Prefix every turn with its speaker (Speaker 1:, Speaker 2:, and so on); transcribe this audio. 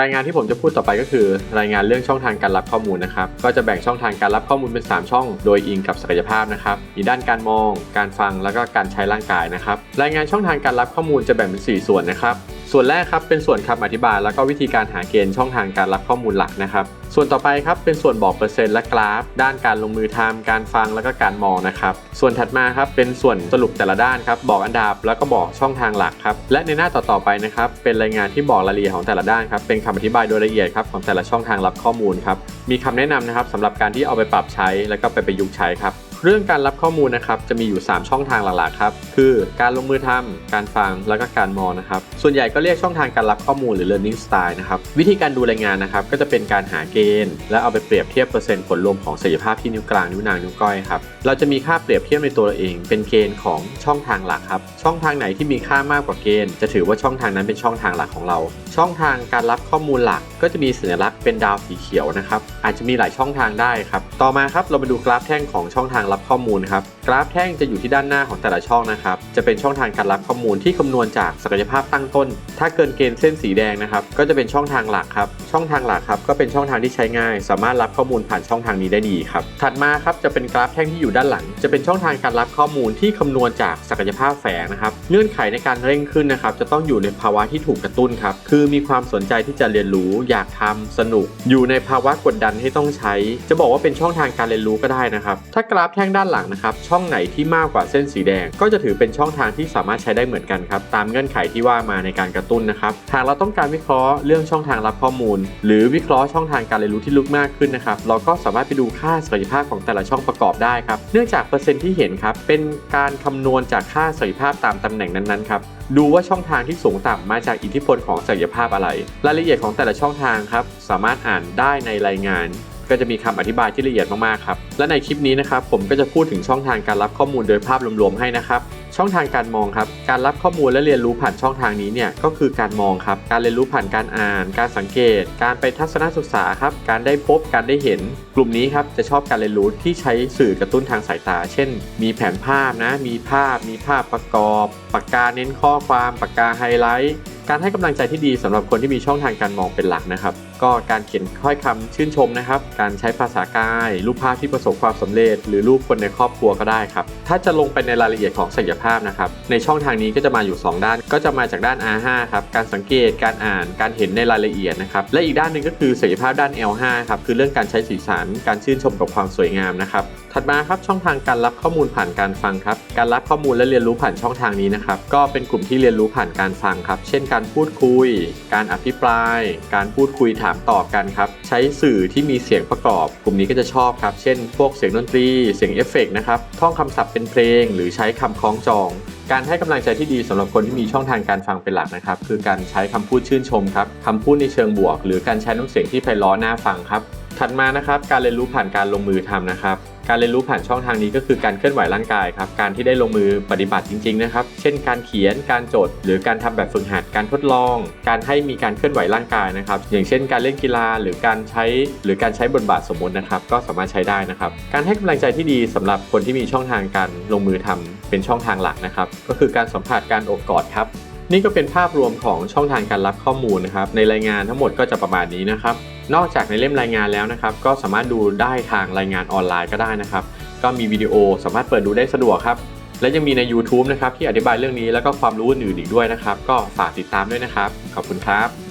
Speaker 1: รายงานที่ผมจะพูดต่อไปก็คือ รายงานเรื่องช่องทางการรับข้อมูลนะครับ ก็จะแบ่งช่องทางการรับข้อมูลเป็น 3 ช่อง โดยอิงกับศักยภาพนะครับ มีด้านการมอง การฟัง แล้วก็การใช้ร่างกายนะครับ รายงานช่องทางการรับข้อมูลจะแบ่งเป็น 4 ส่วนนะครับ ส่วนแรกครับเป็นส่วนคำอธิบาย แล้วก็วิธีการหาเกณฑ์ช่องทางการรับข้อมูลหลักนะครับส่วนต่อไปครับเป็นส่วนบอกเปอร์เซ็นต์และกราฟ ด้านการลงมือทำการฟังแล้วก็การมองนะครับส่วนถัดมาครับเป็นส่วนสรุปแต่ละด้านครับบอกอันดับแล้วก็บอกช่องทางหลักครับและในหน้าต่อๆไปนะครับเป็นรายงานที่บอกรายละเอียดของแต่ละด้านครับเป็นคำอธิบายโดยละเอียดครับของแต่ละช่องทางรับข้อมูลครับมีคำแนะนำนะครับสำหรับการที่เอาไปปรับใช้แล้วก็ไปประยุกต์ใช้ครับ เรื่องการรับข้อมูลนะครับจะมีอยู่ 3 ช่องทางหลักๆครับคือการลงมือทำการฟังแล้วก็การมองนะครับส่วนใหญ่ก็เรียกช่องทางการรับข้อมูลหรือ learning style นะครับวิธีการดูรายงานนะครับก็จะเป็นการหาเกณฑ์ และเอาไปเปรียบเทียบเปอร์เซ็นต์ผลรวมของศักยภาพที่นิ้วกลางนิ้วนางนิ้วก้อยครับเราจะมีค่าเปรียบเทียบในตัวเราเอง เป็นเกณฑ์ของช่องทางหลักครับช่องทางไหนที่มีค่ามากกว่าเกณฑ์ จะถือว่าช่องทางนั้นเป็นช่องทางหลักของเรา ช่องทางการรับข้อมูลหลักก็จะมีสัญลักษณ์เป็นดาวสีเขียวนะครับอาจจะมีหลายช่องทางได้ครับต่อมาครับเรามาดูกราฟแท่งของช่องทางรับข้อมูลครับกราฟแท่งจะอยู่ที่ด้านหน้าของแต่ละช่องนะครับจะเป็นช่องทางการรับข้อมูลที่คำนวณจากศักยภาพตั้งต้น ถ้าเกินเกณฑ์เส้นสีแดงนะครับก็จะเป็นช่องทางหลักครับช่องทางหลักครับก็เป็นช่องทางที่ใช้ง่าย สามารถรับข้อมูลผ่านช่องทางนี้ได้ดีครับถัดมาครับจะเป็นกราฟแท่งที่อยู่ด้านหลัง จะเป็นช่องทางการรับข้อมูลที่คำนวณจากศักยภาพแฝงนะครับเงื่อนไขในการเร่งขึ้นนะครับจะต้องอยู่ในภาวะที่ถูกกระตุ้นครับคือมีความสนใจที่จะเรียนรู้ อยากทำสนุก อยู่ในภาวะกดดันให้ต้องใช้ จะบอกว่าเป็นช่องทางการเรียนรู้ก็ได้นะครับถ้ากราฟแท่งด้านหลังนะครับ ช่องไหนที่มากกว่าเส้นสีแดง ก็จะถือเป็นช่องทางที่สามารถใช้ได้เหมือนกันครับ ตามเงื่อนไขที่ว่ามาในการกระตุ้นนะครับ หากเราต้องการวิเคราะห์เรื่องช่องทางรับข้อมูล หรือวิเคราะห์ช่องทางการเรียนรู้ที่ลึกมากขึ้นนะครับ เราก็สามารถไปดูค่าศักยภาพของแต่ละช่องประกอบได้ครับ เนื่องจากเปอร์เซ็นต์ที่เห็นครับ เป็นการคำนวณจากค่าศักยภาพตามตำแหน่งนั้นๆครับดูว่าช่องทางที่สูงต่ำมาจากอิทธิพลของศักยภาพอะไร รายละเอียดของแต่ละช่องทางครับ สามารถอ่านได้ในรายงาน ก็จะมีคำอธิบายที่ละเอียดมากๆครับ และในคลิปนี้นะครับผมก็จะพูดถึงช่องทางการรับข้อมูลโดยภาพรวมๆให้นะครับ ช่องทางการมองครับ การรับข้อมูลและเรียนรู้ผ่านช่องทางนี้เนี่ยก็คือการมองครับ การเรียนรู้ผ่านการอ่าน การสังเกต การไปทัศนศึกษาครับ การได้พบ การได้เห็น กลุ่มนี้ครับจะชอบการเรียนรู้ที่ใช้สื่อกระตุ้นทางสายตา เช่น มีแผนภาพนะ มีภาพ มีภาพประกอบ ปากกาเน้นข้อความ ปากกาไฮไลท์ การให้กำลังใจที่ดีสำหรับคนที่มีช่องทางการมองเป็นหลักนะครับ ก็การเขียนถ้อยคำชื่นชมนะครับ การใช้ภาษากาย รูปภาพที่ประสบความสำเร็จ หรือรูปคนในครอบครัวก็ได้ครับ ถ้าจะลงไปในรายละเอียดของศักยภาพนะครับ ในช่องทางนี้ก็จะมาอยู่ 2 ด้าน ก็จะมาจากด้าน R5 ครับ การสังเกต การอ่าน การเห็นในรายละเอียดนะครับ และอีกด้านหนึ่งก็คือศักยภาพด้าน L5 ครับ คือเรื่องการใช้สีสัน การชื่นชมกับความสวยงามนะครับถัดมาครับช่องทางการรับข้อมูลผ่านการฟังครับ การรับข้อมูลและเรียนรู้ผ่านช่องทางนี้นะครับ ก็เป็นกลุ่มที่เรียนรู้ผ่านการฟังครับ เช่น การพูดคุย การอภิปราย การพูดคุยถามตอบกันครับ ใช้สื่อที่มีเสียงประกอบ กลุ่มนี้ก็จะชอบครับ เช่น พวกเสียงดนตรี เสียงเอฟเฟกต์นะครับ ท่องคำศัพท์เป็นเพลง หรือใช้คำคล้องจอง การให้กำลังใจที่ดีสำหรับคนที่มีช่องทางการฟังเป็นหลักนะครับ คือการใช้คำพูดชื่นชมครับคำพูดในเชิงบวก หรือการใช้น้ำเสียงที่ไพเราะน่าฟังครับ ถัดมานะครับ การเรียนรู้ผ่านการลงมือทำนะครับ การเรียนรู้ผ่านช่องทางนี้ก็คือการเคลื่อนไหวร่างกายครับ การที่ได้ลงมือปฏิบัติจริง ๆ นะครับ เช่น การเขียน การจด หรือการทำแบบฝึกหัด การทดลอง การให้มีการเคลื่อนไหวร่างกายนะครับ อย่างเช่น การเล่นกีฬา หรือการใช้ หรือการใช้บทบาทสมมตินะครับ ก็สามารถใช้ได้นะครับ การให้กำลังใจที่ดีสำหรับคนที่มีช่องทางการลงมือทำเป็นช่องทางหลักนะครับ ก็คือการสัมผัส การอบกอดครับ นี่ก็เป็นภาพรวมของช่องทางการรับข้อมูลนะครับ ในรายงานทั้งหมดก็จะประมาณนี้นะครับ นอกจากในเล่มรายงานแล้วนะครับ ก็สามารถดูได้ทางรายงานออนไลน์ก็ได้นะครับ ก็มีวิดีโอสามารถเปิดดูได้สะดวกครับ และยังมีใน YouTube นะครับที่อธิบายเรื่องนี้แล้วก็ความรู้อื่นอีกด้วยนะครับ ก็ฝากติดตามด้วยนะครับ ขอบคุณครับ